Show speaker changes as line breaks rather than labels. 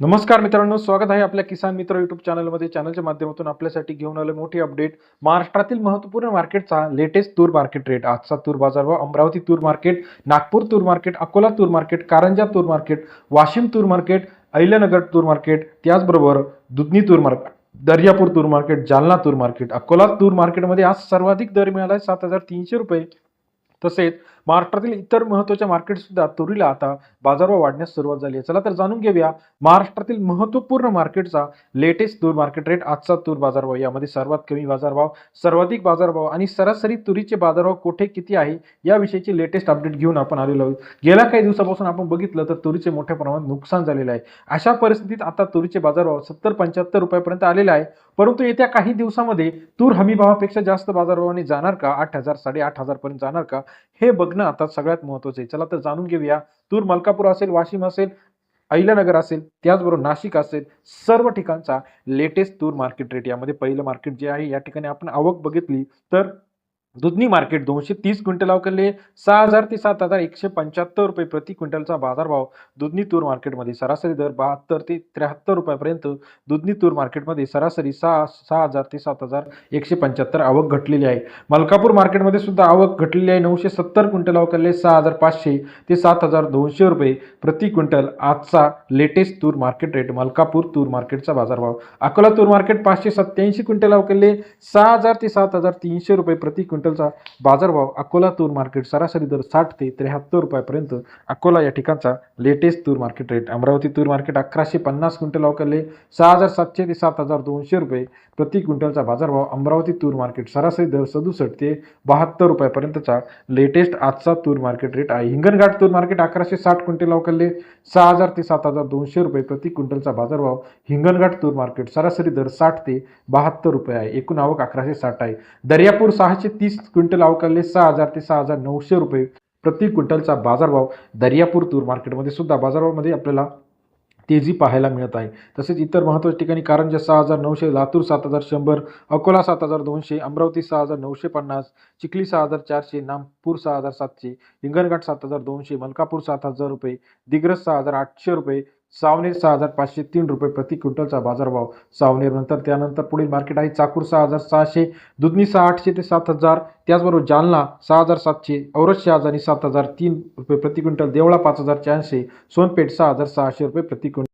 नमस्कार मित्रांनो स्वागत आहे आपल्या किसान मित्र युट्यूब चॅनलमध्ये चॅनलच्या माध्यमातून आपल्यासाठी घेऊन आलं मोठी अपडेट महाराष्ट्रातील महत्त्वपूर्ण मार्केटचा लेटेस्ट तूर मार्केट रेट आजचा तूर बाजारभाव अमरावती तूर मार्केट नागपूर तूर मार्केट अकोला तूर मार्केट कारंजा तूर मार्केट वाशिम तूर मार्केट अहिल्यानगर तूर मार्केट त्याचबरोबर दुधनी तूर मार्केट दर्यापूर तूर मार्केट जालना तूर मार्केट अकोला तूर मार्केटमध्ये आज सर्वाधिक दर मिळाला आहे सात हजार तीनशे रुपये. तसेच महाराष्ट्रातील इतर महत्त्वाच्या मार्केट सुद्धा तुरीला आता बाजारभाव वाढण्यास सुरुवात झाली आहे. चला तर जाणून घेऊया महाराष्ट्रातील महत्त्वपूर्ण मार्केटचा लेटेस्ट तूर मार्केट रेट आजचा तूर बाजारभाव. यामध्ये सर्वात कमी बाजारभाव सर्वाधिक बाजारभाव आणि सरासरी तुरीचे बाजारभाव कुठे किती आहे? याविषयीची लेटेस्ट अपडेट घेऊन आपण आलेलो आहोत. गेल्या काही दिवसापासून आपण बघितलं तर तुरीचे मोठ्या प्रमाणात नुकसान झालेलं आहे. अशा परिस्थितीत आता तुरीचे बाजारभाव सत्तर पंच्याहत्तर रुपयापर्यंत आलेला आहे. परंतु येत्या काही दिवसामध्ये तूर हमी भावापेक्षा जास्त बाजारभावाने जाणार का? आठ हजार साडेआठ हजारपर्यंत जाणार का? हे बघणं आता सगळ्यात महत्वाचं आहे. चला तर जाणून घेऊया. तूर मलकापूर असेल वाशिम असेल अहिल्यानगर असेल त्याचबरोबर नाशिक असेल सर्व ठिकाणचा लेटेस्ट तूर मार्केट रेट यामध्ये पहिलं मार्केट जे आहे या ठिकाणी आपण आवक बघितली. तर दुधनी मार्केट दोनशे तीस क्विंटल अवकरले सहा हजार ते सात हजार एकशे पंच्याहत्तर रुपये प्रति क्विंटलचा बाजारभाव दुधनी तूर मार्केटमध्ये सरासरी दर बहात्तर ते त्र्याहत्तर रुपयापर्यंत दुधनी तूर मार्केटमध्ये सरासरी सहा सहा हजार ते सात हजार एकशे पंच्याहत्तर आवक घटलेली आहे. मलकापूर मार्केटमध्ये सुद्धा आवक घटलेली आहे. नऊशे सत्तर क्विंटल अवकरले सहा हजार पाचशे ते सात हजार दोनशे रुपये प्रति क्विंटल आजचा लेटेस्ट तूर मार्केट रेट मलकापूर तूर मार्केटचा बाजारभाव. अकोला तूर मार्केट पाचशे सत्याऐंशी क्विंटल अवकरले सहा हजार ते सात हजार तीनशे रुपये प्रति क्विंटल क्विंटलचा बाजारभाव अकोला तूर मार्केट सरासरी दर साठ ते त्र्याहत्तर रुपयापर्यंत. अकोला या ठिकाणचा लेटेस्ट तूर मार्केट रेट अमरावती तूर मार्केट अकराशे पन्नास क्विंटल अवकरले सहा हजार सातशे ते सात हजार दोनशे रुपये प्रति क्विंटलचा बाजारभाव अमरावती तूर मार्केट सरासरी दर सदुसष्ट ते बहात्तर रुपयापर्यंतचा लेटेस्ट आजचा तूर मार्केट रेट आहे. हिंगणघाट तूर मार्केट अकराशे साठ क्विंटल अवकरले सहा हजार ते सात हजार दोनशे रुपये प्रति क्विंटलचा बाजारभाव हिंगणघाट तूर मार्केट सरासरी दर साठ ते बहात्तर रुपये आहे. एकूण आवक अकराशे साठ आहे. दर्यापूर सहाशे तीस क्विंटल अवकाळले सहा हजार ते सहा हजार नऊशे रुपये. प्रति क्विंटलचा बाजारभाव दर्यापूर तूर मार्केटमध्ये सुद्धा बाजारभावामध्ये आपल्याला तेजी पाहायला मिळत आहे. तसेच इतर महत्त्वाच्या ठिकाणी कारंजा सहा हजार नऊशे लातूर सात हजार शंभर अकोला सात हजार दोनशे अमरावती सहा हजार नऊशे पन्नास चिखली सहा हजार चारशे नागपूर सहा हजार सातशे हिंगणघाट सात हजार दोनशे मलकापूर सात हजार रुपये दिग्रस सहा हजार आठशे रुपये सावनेर सहा हजार पाचशे तीन रुपये प्रति क्विंटलचा बाजारभाव. सावनेर नंतर त्यानंतर पुढील मार्केट आहे चाकूर सहा हजार सहाशे दुधनी सहा आठशे ते सात हजार त्याचबरोबर जालना सहा हजार सातशे औरत शहाजानी सात हजार तीन रुपये प्रति क्विंटल देवळा पाच हजार चारशे सोनपेठ सहा हजार सहाशे रुपये प्रति क्विंटल.